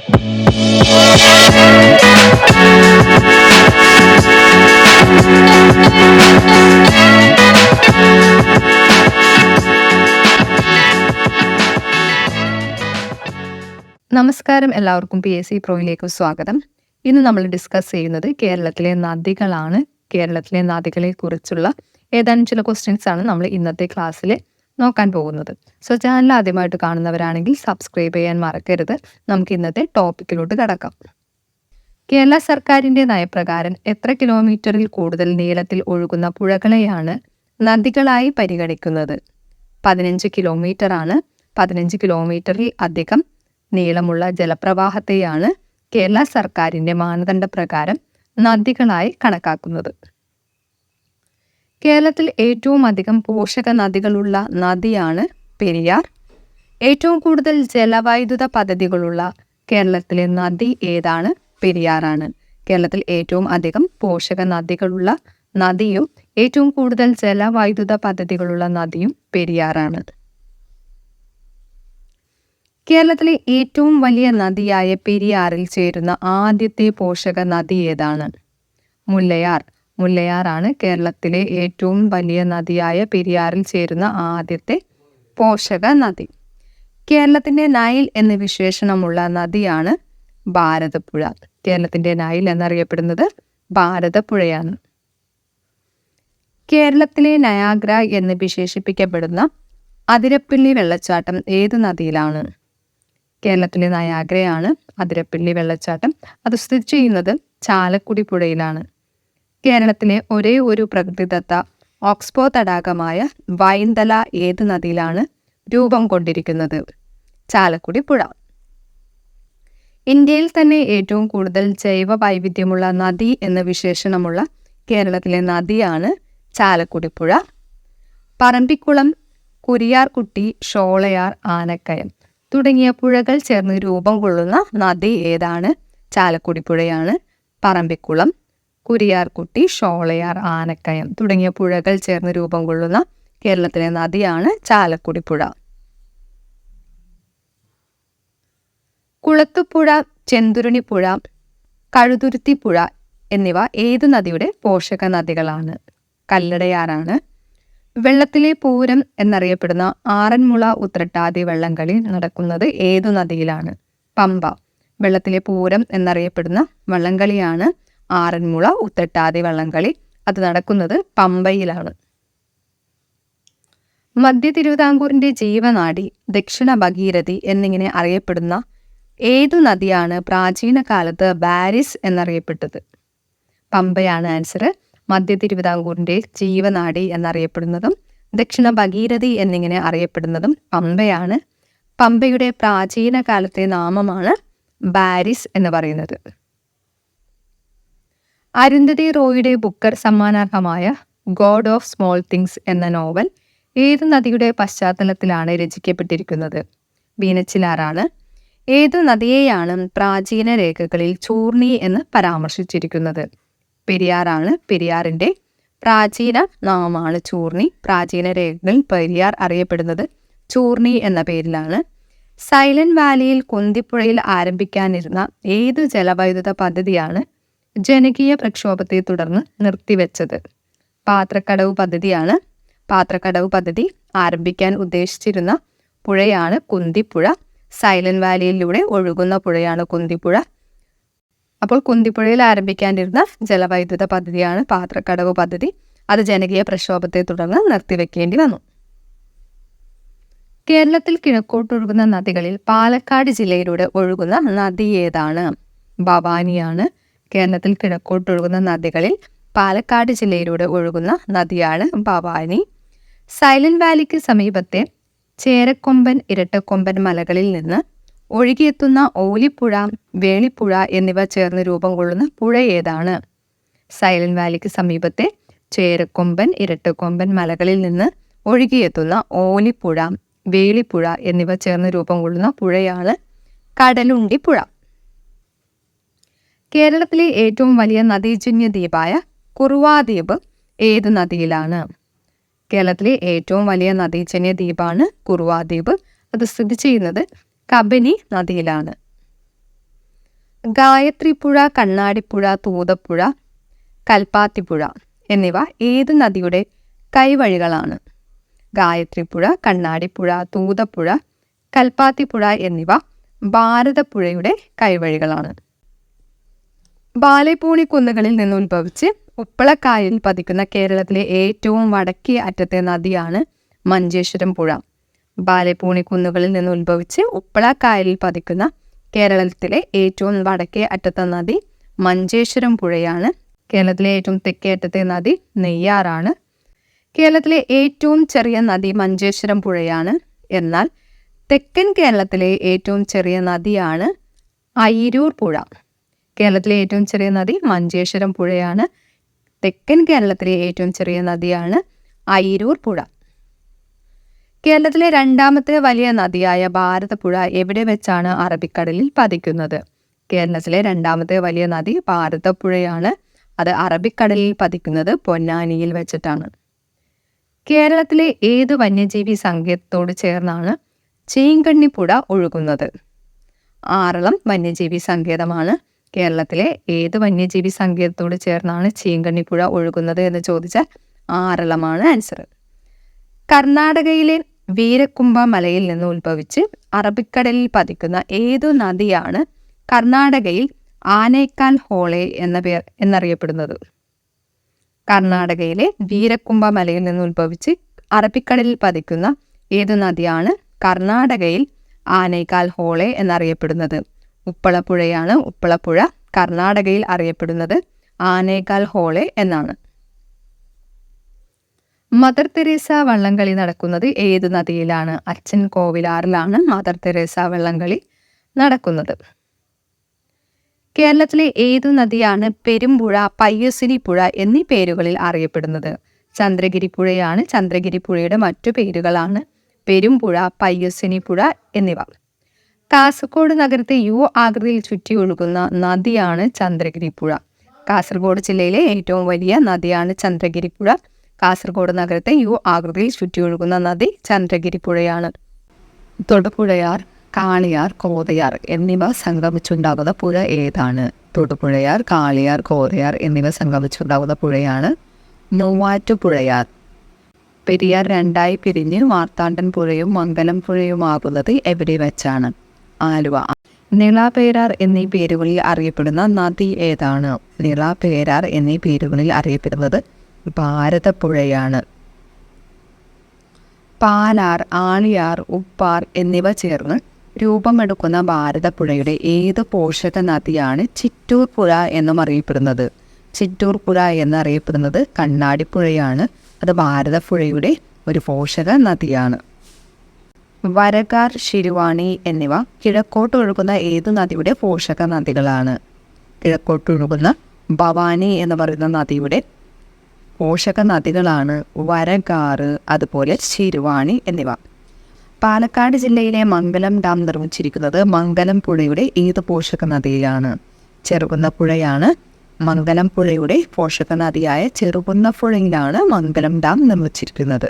നമസ്കാരം എല്ലാവർക്കും. P S C പ്രോയിലേക്ക് സ്വാഗതം. ഇന്ന് നമ്മൾ ഡിസ്കസ് ചെയ്യുന്നത് കേരളത്തിലെ നദികളാണ്. കേരളത്തിലെ നദികളെ കുറിച്ചുള്ള ഏതാനും ചില ക്വസ്റ്റ്യൻസ് ആണ് നമ്മൾ ഇന്നത്തെ ക്ലാസ്സിൽ നോക്കാൻ പോകുന്നത്. സോ ചാനൽ ആദ്യമായിട്ട് കാണുന്നവരാണെങ്കിൽ സബ്സ്ക്രൈബ് ചെയ്യാൻ മറക്കരുത്. നമുക്ക് ഇന്നത്തെ ടോപ്പിക്കിലോട്ട് കടക്കാം. കേരള സർക്കാരിന്റെ നയപ്രകാരം എത്ര കിലോമീറ്ററിൽ കൂടുതൽ നീളത്തിൽ ഒഴുകുന്ന പുഴകളെയാണ് നദികളായി പരിഗണിക്കുന്നത്? പതിനഞ്ച് കിലോമീറ്റർ ആണ്. പതിനഞ്ച് കിലോമീറ്ററിൽ അധികം നീളമുള്ള ജലപ്രവാഹത്തെയാണ് കേരള സർക്കാരിന്റെ മാനദണ്ഡ പ്രകാരം നദികളായി കണക്കാക്കുന്നത്. കേരളത്തിൽ ഏറ്റവും അധികം പോഷക നദികളുള്ള നദിയാണ് പെരിയാർ. ഏറ്റവും കൂടുതൽ ജലവൈദ്യുത പദ്ധതികളുള്ള കേരളത്തിലെ നദി ഏതാണ്? പെരിയാറാണ്. കേരളത്തിൽ ഏറ്റവും അധികം പോഷക നദികളുള്ള നദിയും ഏറ്റവും കൂടുതൽ ജലവൈദ്യുത പദ്ധതികളുള്ള നദിയും പെരിയാറാണ്. കേരളത്തിലെ ഏറ്റവും വലിയ നദിയായ പെരിയാറിൽ ചേരുന്ന ആദ്യത്തെ പോഷക നദി ഏതാണ്? മുല്ലയാർ. മുല്ലയാറാണ് കേരളത്തിലെ ഏറ്റവും വലിയ നദിയായ പെരിയാറിൽ ചേരുന്ന ആദ്യത്തെ പോഷക നദി. കേരളത്തിന്റെ നൈൽ എന്ന വിശേഷണമുള്ള നദിയാണ് ഭാരതപ്പുഴ. കേരളത്തിന്റെ നൈൽ എന്നറിയപ്പെടുന്നത് ഭാരതപ്പുഴയാണ്. കേരളത്തിലെ നയാഗ്ര എന്ന് വിശേഷിപ്പിക്കപ്പെടുന്ന അതിരപ്പിള്ളി വെള്ളച്ചാട്ടം ഏത് നദിയിലാണ്? കേരളത്തിലെ നയാഗ്രയാണ് അതിരപ്പിള്ളി വെള്ളച്ചാട്ടം. അത് സ്ഥിതി ചെയ്യുന്നത് ചാലക്കുടി പുഴയിലാണ്. കേരളത്തിലെ ഒരേ ഒരു പ്രകൃതിദത്ത ഓക്സ്പോ തടാകമായ വൈന്തല ഏത് നദിയിലാണ് രൂപം കൊണ്ടിരിക്കുന്നത്? ചാലക്കുടി പുഴ. ഇന്ത്യയിൽ തന്നെ ഏറ്റവും കൂടുതൽ ജൈവ വൈവിധ്യമുള്ള നദി എന്ന വിശേഷണമുള്ള കേരളത്തിലെ നദിയാണ് ചാലക്കുടി പുഴ. പറമ്പിക്കുളം കുരിയാർകുട്ടി ഷോളയാർ ആനക്കയം തുടങ്ങിയ പുഴകൾ ചേർന്ന് രൂപം കൊള്ളുന്ന നദി ഏതാണ്? ചാലക്കുടി പുഴയാണ്. പറമ്പിക്കുളം കുരിയാർകുട്ടി ഷോളയാർ ആനക്കയം തുടങ്ങിയ പുഴകൾ ചേർന്ന് രൂപം കൊള്ളുന്ന കേരളത്തിലെ നദിയാണ് ചാലക്കുടി പുഴ. കുളത്തുപുഴ ചെന്തുരുണിപ്പുഴ കഴുതുരുത്തിപ്പുഴ എന്നിവ ഏതു നദിയുടെ പോഷക നദികളാണ്? കല്ലടയാറാണ്. വെള്ളത്തിലെ പൂരം എന്നറിയപ്പെടുന്ന ആറന്മുള ഉത്രട്ടാതി വള്ളംകളി നടക്കുന്നത് ഏതു നദിയിലാണ്? പമ്പ. വെള്ളത്തിലെ പൂരം എന്നറിയപ്പെടുന്ന വള്ളംകളിയാണ് ആറന്മുള ഉത്തട്ടാതി വള്ളംകളി. അത് നടക്കുന്നത് പമ്പയിലാണ്. മധ്യ തിരുവിതാംകൂറിന്റെ ജീവനാടി ദക്ഷിണ ഭഗീരഥി എന്നിങ്ങനെ അറിയപ്പെടുന്ന ഏതു നദിയാണ് പ്രാചീന കാലത്ത് ബാരിസ് എന്നറിയപ്പെട്ടത്? പമ്പയാണ് ആൻസർ മധ്യ തിരുവിതാംകൂറിന്റെ ജീവനാടി എന്നറിയപ്പെടുന്നതും ദക്ഷിണ ഭഗീരഥി എന്നിങ്ങനെ അറിയപ്പെടുന്നതും പമ്പയാണ്. പമ്പയുടെ പ്രാചീന കാലത്തെ നാമമാണ് ബാരിസ് എന്ന് പറയുന്നത്. അരുന്ധതി റോയിയുടെ ബുക്കർ സമ്മാനാർഹമായ ഗോഡ് ഓഫ് സ്മോൾ തിങ്സ് എന്ന നോവൽ ഏത് നദിയുടെ പശ്ചാത്തലത്തിലാണ് രചിക്കപ്പെട്ടിരിക്കുന്നത്? ബീനച്ചിലാറാണ് ഏത് നദിയെയാണ് പ്രാചീന രേഖകളിൽ ചൂർണി എന്ന് പരാമർശിച്ചിരിക്കുന്നത്? പെരിയാറാണ് പെരിയാറിന്റെ പ്രാചീന നാമമാണ് ചൂർണി. പ്രാചീന രേഖകളിൽ പെരിയാർ അറിയപ്പെടുന്നത് ചൂർണി എന്ന പേരിലാണ്. സൈലന്റ് വാലിയിൽ കുന്തിപ്പുഴയിൽ ആരംഭിക്കാനിരുന്ന ഏത് ജലവൈദ്യുത പദ്ധതിയാണ് ജനകീയ പ്രക്ഷോഭത്തെ തുടർന്ന് നിർത്തിവെച്ചത്. പാത്രക്കടവ് പദ്ധതിയാണ്. പാത്രക്കടവ് പദ്ധതി ആരംഭിക്കാൻ ഉദ്ദേശിച്ചിരുന്ന പുഴയാണ് കുന്തിപ്പുഴ. സൈലന്റ് വാലിയിലൂടെ ഒഴുകുന്ന പുഴയാണ് കുന്തിപ്പുഴ. അപ്പോൾ കുന്തിപ്പുഴയിൽ ആരംഭിക്കാനിരുന്ന ജലവൈദ്യുത പദ്ധതിയാണ് പാത്രക്കടവ് പദ്ധതി. അത് ജനകീയ പ്രക്ഷോഭത്തെ തുടർന്ന് നിർത്തിവെക്കേണ്ടി വന്നു. കേരളത്തിൽ കിഴക്കോട്ടൊഴുകുന്ന നദികളിൽ പാലക്കാട് ജില്ലയിലൂടെ ഒഴുകുന്ന നദി ഏതാണ്? ഭവാനിയാണ്. കേരളത്തിൽ കിഴക്കോട്ടൊഴുകുന്ന നദികളിൽ പാലക്കാട് ജില്ലയിലൂടെ ഒഴുകുന്ന നദിയാണ് ഭവാനി. സൈലന്റ് വാലിക്ക് സമീപത്തെ ചേരക്കൊമ്പൻ ഇരട്ടക്കൊമ്പൻ മലകളിൽ നിന്ന് ഒഴുകിയെത്തുന്ന ഓലിപ്പുഴ വേളിപ്പുഴ എന്നിവ ചേർന്ന് രൂപം കൊള്ളുന്ന പുഴ ഏതാണ്? സൈലന്റ് വാലിക്ക് സമീപത്തെ ചേരക്കൊമ്പൻ ഇരട്ടക്കൊമ്പൻ മലകളിൽ നിന്ന് ഒഴുകിയെത്തുന്ന ഓലിപ്പുഴ വേളിപ്പുഴ എന്നിവ ചേർന്ന് രൂപം കൊള്ളുന്ന പുഴയാണ് കടലുണ്ടി പുഴ കേരളത്തിലെ ഏറ്റവും വലിയ നദീജന്യ ദ്വീപായ കുറുവാദ്വീപ് ഏത് നദിയിലാണ്? കേരളത്തിലെ ഏറ്റവും വലിയ നദീജന്യ ദ്വീപാണ് കുറുവാദ്വീപ് അത് സ്ഥിതി ചെയ്യുന്നത് കബനി നദിയിലാണ്. ഗായത്രിപ്പുഴ കണ്ണാടിപ്പുഴ തൂതപ്പുഴ കൽപ്പാത്തിപ്പുഴ എന്നിവ ഏത് നദിയുടെ കൈവഴികളാണ്? ഗായത്രിപ്പുഴ കണ്ണാടിപ്പുഴ തൂതപ്പുഴ കൽപ്പാത്തിപ്പുഴ എന്നിവ ഭാരതപ്പുഴയുടെ കൈവഴികളാണ്. ബാലൈപ്പൂണി കുന്നുകളിൽ നിന്ന് ഉത്ഭവിച്ച് ഉപ്പളക്കായലിൽ പതിക്കുന്ന കേരളത്തിലെ ഏറ്റവും വടക്കേ അറ്റത്തെ നദിയാണ് മഞ്ചേശ്വരം പുഴ. ബാലൈപ്പൂണി കുന്നുകളിൽ നിന്ന് ഉത്ഭവിച്ച് ഉപ്പളക്കായലിൽ പതിക്കുന്ന കേരളത്തിലെ ഏറ്റവും വടക്കേ അറ്റത്തെ നദി മഞ്ചേശ്വരം പുഴയാണ്. കേരളത്തിലെ ഏറ്റവും തെക്കേ അറ്റത്തെ നദി നെയ്യാറാണ്. കേരളത്തിലെ ഏറ്റവും ചെറിയ നദി മഞ്ചേശ്വരം പുഴയാണ്. എന്നാൽ തെക്കൻ കേരളത്തിലെ ഏറ്റവും ചെറിയ നദിയാണ് അയിരൂർ പുഴ. കേരളത്തിലെ ഏറ്റവും ചെറിയ നദി മഞ്ചേശ്വരം പുഴയാണ്. തെക്കൻ കേരളത്തിലെ ഏറ്റവും ചെറിയ നദിയാണ് അയിരൂർ പുഴ. കേരളത്തിലെ രണ്ടാമത്തെ വലിയ നദിയായ ഭാരതപ്പുഴ എവിടെ വെച്ചാണ് അറബിക്കടലിൽ പതിക്കുന്നത്? കേരളത്തിലെ രണ്ടാമത്തെ വലിയ നദി ഭാരതപ്പുഴയാണ്. അത് അറബിക്കടലിൽ പതിക്കുന്നത് പൊന്നാനിയിൽ വെച്ചിട്ടാണ്. കേരളത്തിലെ ഏത് വന്യജീവി സങ്കേതത്തോട് ചേർന്നാണ് ചീങ്കണ്ണിപ്പുഴ ഒഴുകുന്നത്? ആറളം വന്യജീവി സങ്കേതമാണ്. കേരളത്തിലെ ഏത് വന്യജീവി സങ്കേതത്തോട് ചേർന്നാണ് ചീങ്കണ്ണിപ്പുഴ ഒഴുകുന്നത് എന്ന് ചോദിച്ചാൽ ആറളമാണ് ആൻസർ കർണാടകയിലെ വീരക്കുംഭ മലയിൽ നിന്ന് ഉത്ഭവിച്ച് അറബിക്കടലിൽ പതിക്കുന്ന ഏതു നദിയാണ് കർണാടകയിൽ ആനേക്കാൽ ഹോളെ എന്ന പേർ എന്നറിയപ്പെടുന്നത്? കർണാടകയിലെ വീരക്കുംഭ മലയിൽ നിന്ന് ഉത്ഭവിച്ച് അറബിക്കടലിൽ പതിക്കുന്ന ഏതു നദിയാണ് കർണാടകയിൽ ആനേക്കാൽ ഹോളെ എന്നറിയപ്പെടുന്നത്? ഉപ്പളപ്പുഴയാണ്. ഉപ്പളപ്പുഴ കർണാടകയിൽ അറിയപ്പെടുന്നത് ആനേക്കാൽ ഹോളെ എന്നാണ്. മദർ തെരേസ വള്ളംകളി നടക്കുന്നത് ഏത് നദിയിലാണ്? അച്ഛൻ കോവിലാറിലാണ് മദർ തെരേസ വള്ളംകളി നടക്കുന്നത്. കേരളത്തിലെ ഏതു നദിയാണ് പെരുമ്പുഴ പയ്യസിനി പുഴ എന്നീ പേരുകളിൽ അറിയപ്പെടുന്നത്? ചന്ദ്രഗിരി പുഴയാണ് ചന്ദ്രഗിരി പുഴയുടെ മറ്റു പേരുകളാണ് പെരുമ്പുഴ പയ്യസിനി പുഴ എന്നിവ. കാസർഗോഡ് നഗരത്തെ യു ആകൃതിയിൽ ചുറ്റി ഒഴുകുന്ന നദിയാണ് ചന്ദ്രഗിരി പുഴ കാസർഗോഡ് ജില്ലയിലെ ഏറ്റവും വലിയ നദിയാണ് ചന്ദ്രഗിരി പുഴ കാസർഗോഡ് നഗരത്തെ യു ആകൃതിയിൽ ചുറ്റി ഒഴുകുന്ന നദി ചന്ദ്രഗിരി പുഴയാണ് തൊടുപുഴയാർ കാളിയാർ കോതയാർ എന്നിവ സംഗമിച്ചുണ്ടാകുന്ന പുഴ ഏതാണ്? തൊടുപുഴയാർ കാളിയാർ കോതയാർ എന്നിവ സംഗമിച്ചുണ്ടാകുന്ന പുഴയാണ് മൂവാറ്റുപുഴയാർ. പെരിയാർ രണ്ടായി പിരിഞ്ഞ് മാർത്താണ്ഡൻ പുഴയും മംഗലം പുഴയുമാകുന്നത് എവിടെ വെച്ചാണ്? ആലുവ. നിളാപേരാർ എന്നീ പേരുകളിൽ അറിയപ്പെടുന്ന നദി ഏതാണ്? നിളാപേരാർ എന്നീ പേരുകളിൽ അറിയപ്പെടുന്നത് ഭാരതപ്പുഴയാണ്. പാലാർ ആളിയാർ ഉപ്പാർ എന്നിവ ചേർന്ന് രൂപമെടുക്കുന്ന ഭാരതപ്പുഴയുടെ ഏത് പോഷക നദിയാണ് ചിറ്റൂർ പുഴ എന്നും അറിയപ്പെടുന്നത്. ചിറ്റൂർ പുഴ എന്നറിയപ്പെടുന്നത് കണ്ണാടിപ്പുഴയാണ്. അത് ഭാരതപ്പുഴയുടെ ഒരു പോഷക നദിയാണ്. വരകാർ ശിരുവാണി എന്നിവ കിഴക്കോട്ട് ഒഴുകുന്ന ഏത് നദിയുടെ പോഷക നദികളാണ്? കിഴക്കോട്ട് ഒഴുകുന്ന ഭവാനി എന്ന് പറയുന്ന നദിയുടെ പോഷക നദികളാണ് വരകാറ് അതുപോലെ ശിരുവാണി എന്നിവ. പാലക്കാട് ജില്ലയിലെ മംഗലം ഡാം നിർമ്മിച്ചിരിക്കുന്നത് മംഗലം പുഴയുടെ ഏത് പോഷക നദിയിലാണ് ചെറുകുന്ന പുഴയാണ് മംഗലം പുഴയുടെ പോഷക നദിയായ ചെറുകുന്ന പുഴയിലാണ് മംഗലം ഡാം നിർമ്മിച്ചിരിക്കുന്നത്.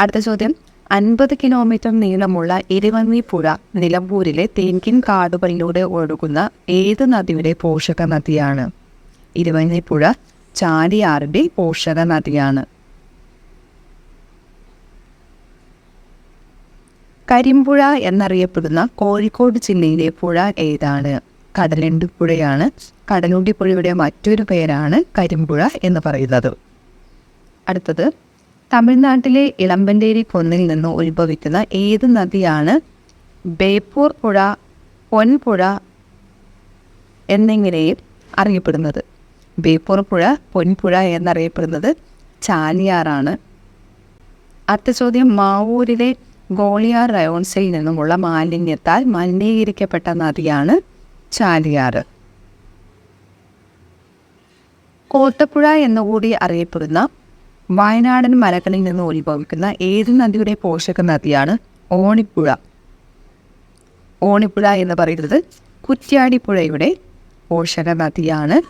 അടുത്ത ചോദ്യം. അൻപത് കിലോമീറ്റർ നീളമുള്ള ഇരുവന്നി പുഴ നിലമ്പൂരിലെ തേങ്കിൻ കാടുകളിലൂടെ ഒഴുകുന്ന ഏത് നദിയുടെ പോഷക നദിയാണ്? ഇരുവന്നി പുഴ ചാലിയാറിന്റെ പോഷക നദിയാണ്. കരിമ്പുഴ എന്നറിയപ്പെടുന്ന കോഴിക്കോട് ജില്ലയിലെ പുഴ ഏതാണ്? കടലുണ്ടി പുഴയാണ് കടലുണ്ടി പുഴയുടെ മറ്റൊരു പേരാണ് കരിമ്പുഴ എന്ന് പറയുന്നത്. അടുത്തത് തമിഴ്നാട്ടിലെ ഇളമ്പന്തേരി കൊന്നിൽ നിന്ന് ഉത്ഭവിക്കുന്ന ഏത് നദിയാണ് ബേപ്പൂർ പുഴ പൊൻപുഴ എന്നിങ്ങനെയും അറിയപ്പെടുന്നത്? ബേപ്പൂർ പുഴ പൊൻപുഴ എന്നറിയപ്പെടുന്നത് ചാലിയാറാണ്. അടുത്ത ചോദ്യം മാവൂരിലെ ഗോളിയാർ റയോൺസിൽ നിന്നുമുള്ള മാലിന്യത്താൽ മലിനീകരിക്കപ്പെട്ട നദിയാണ് ചാലിയാറ് കോട്ടപ്പുഴ എന്നുകൂടി അറിയപ്പെടുന്ന വയനാടൻ മലകളിൽ നിന്ന് ഉത്ഭവിക്കുന്ന ഏത് നദിയുടെ പോഷക നദിയാണ് ഓണിപ്പുഴ. ഓണിപ്പുഴ എന്ന് പറയുന്നത് കുറ്റ്യാടിപ്പുഴയുടെ പോഷക നദിയാണ്.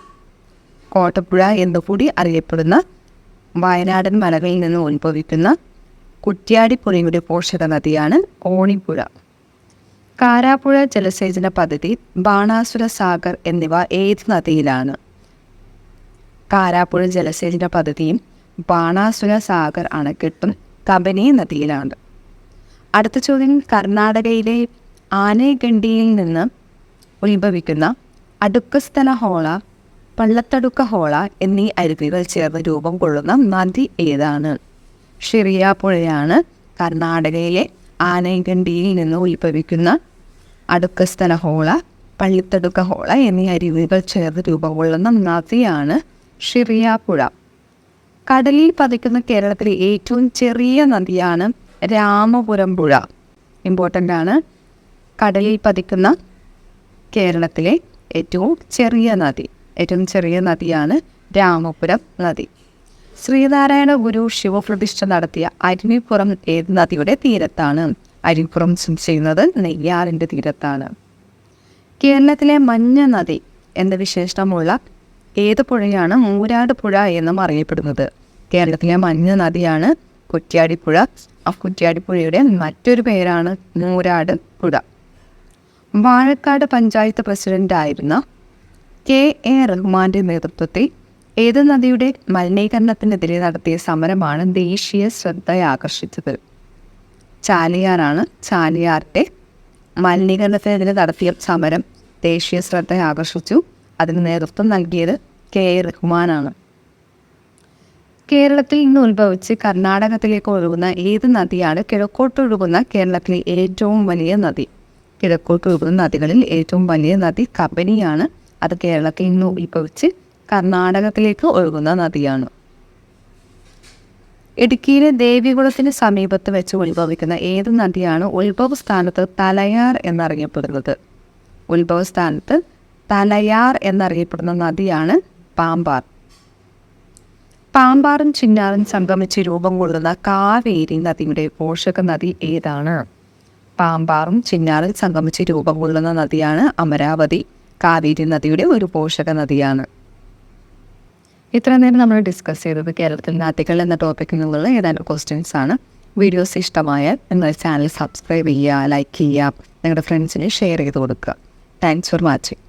കോട്ടപ്പുഴ എന്നുകൂടി അറിയപ്പെടുന്ന വയനാടൻ മലകളിൽ നിന്ന് ഉത്ഭവിക്കുന്ന കുറ്റ്യാടിപ്പുഴയുടെ പോഷക നദിയാണ് ഓണിപ്പുഴ. കാരാപ്പുഴ ജലസേചന പദ്ധതി ബാണാസുര സാഗർ എന്നിവ ഏത് നദിയിലാണ്? കാരാപ്പുഴ ജലസേചന പദ്ധതിയും ബാണാസുര സാഗർ അണക്കെട്ടും കബനി നദിയിലാണ്. അടുത്ത ചോദ്യം കർണാടകയിലെ ആനേഗണ്ടിയിൽ നിന്ന് ഉത്ഭവിക്കുന്ന അടുക്കസ്ഥല ഹോള പള്ളത്തടുക്ക ഹോള എന്നീ അരുവികൾ ചേർന്ന് രൂപം കൊള്ളുന്ന നദി ഏതാണ്? ഷിറിയാപ്പുഴയാണ് കർണാടകയിലെ ആനേഗണ്ടിയിൽ നിന്ന് ഉത്ഭവിക്കുന്ന അടുക്കസ്ഥല ഹോള പള്ളിത്തടുക്ക ഹോള എന്നീ അരുവികൾ ചേർന്ന് രൂപം കൊള്ളുന്ന നദിയാണ് ഷിറിയാപ്പുഴ കടലിൽ പതിക്കുന്ന കേരളത്തിലെ ഏറ്റവും ചെറിയ നദിയാണ് രാമപുരം പുഴ. ഇമ്പോർട്ടന്റ് ആണ്. കടലിൽ പതിക്കുന്ന കേരളത്തിലെ ഏറ്റവും ചെറിയ നദി. ഏറ്റവും ചെറിയ നദിയാണ് രാമപുരം നദി. ശ്രീനാരായണ ഗുരു ശിവപ്രതിഷ്ഠ നടത്തിയ അരുവിപ്പുറം ഏത് നദിയുടെ തീരത്താണ്? അരിപ്പുറം ചെയ്യുന്നത് നെയ്യാറിന്റെ തീരത്താണ്. കേരളത്തിലെ മഞ്ഞ നദി എന്ന വിശേഷണമുള്ള ഏത് പുഴയാണ്? മൂരാട് പുഴ എന്നും അറിയപ്പെടുന്നത്. കേരളത്തിലെ മഞ്ഞ നദിയാണ് കുറ്റ്യാടിപ്പുഴ. ആ കുറ്റ്യാടിപ്പുഴയുടെ മറ്റൊരു പേരാണ് നൂരാട് പുഴ. വാഴക്കാട് പഞ്ചായത്ത് പ്രസിഡന്റായിരുന്ന കെ എ റഹ്മാന്റെ നേതൃത്വത്തിൽ ഏത് നദിയുടെ മലിനീകരണത്തിനെതിരെ നടത്തിയ സമരമാണ് ദേശീയ ശ്രദ്ധയാകർഷിച്ചത്? ചാലിയാറാണ് ചാലിയാറിന്റെ മലിനീകരണത്തിനെതിരെ നടത്തിയ സമരം ദേശീയ ശ്രദ്ധയെ ആകർഷിച്ചു അതിന് നേതൃത്വം നൽകിയത് കെ എ റഹ്മാനാണ്. കേരളത്തിൽ നിന്ന് ഉത്ഭവിച്ച് കർണാടകത്തിലേക്ക് ഒഴുകുന്ന ഏത് നദിയാണ് കിഴക്കോട്ടൊഴുകുന്ന കേരളത്തിലെ ഏറ്റവും വലിയ നദി? കിഴക്കോട്ടൊഴുകുന്ന നദികളിൽ ഏറ്റവും വലിയ നദി കബനിയാണ്. അത് കേരളത്തിൽ നിന്ന് ഉത്ഭവിച്ച് കർണാടകത്തിലേക്ക് ഒഴുകുന്ന നദിയാണ്. ഇടുക്കിയിലെ ദേവികുളത്തിന് സമീപത്ത് വെച്ച് ഉത്ഭവിക്കുന്ന ഏത് നദിയാണ് ഉത്ഭവ സ്ഥാനത്ത് തലയാർ എന്നറിയപ്പെടുന്നത്? ഉത്ഭവ സ്ഥാനത്ത് തലയാർ എന്നറിയപ്പെടുന്ന നദിയാണ് പാമ്പാർ. പാമ്പാറും ചിന്നാറും സംഗമിച്ച് രൂപം കൊള്ളുന്ന കാവേരി നദിയുടെ പോഷക നദി ഏതാണ്? പാമ്പാറും ചിന്നാറും സംഗമിച്ച് രൂപം കൊള്ളുന്ന നദിയാണ് അമരാവതി. കാവേരി നദിയുടെ ഒരു പോഷക നദിയാണ് ഇത്ര നേരം നമ്മൾ ഡിസ്കസ് ചെയ്തത് കേരളത്തിൽ നദികൾ എന്ന ടോപ്പിക്കിൽ നിന്നുള്ള ഏതാനും ക്വസ്റ്റ്യൻസ് ആണ്. വീഡിയോസ് ഇഷ്ടമായാൽ നിങ്ങൾ ചാനൽ സബ്സ്ക്രൈബ് ചെയ്യുക ലൈക്ക് ചെയ്യുക നിങ്ങളുടെ ഫ്രണ്ട്സിന് ഷെയർ ചെയ്ത് കൊടുക്കുക. Thanks for watching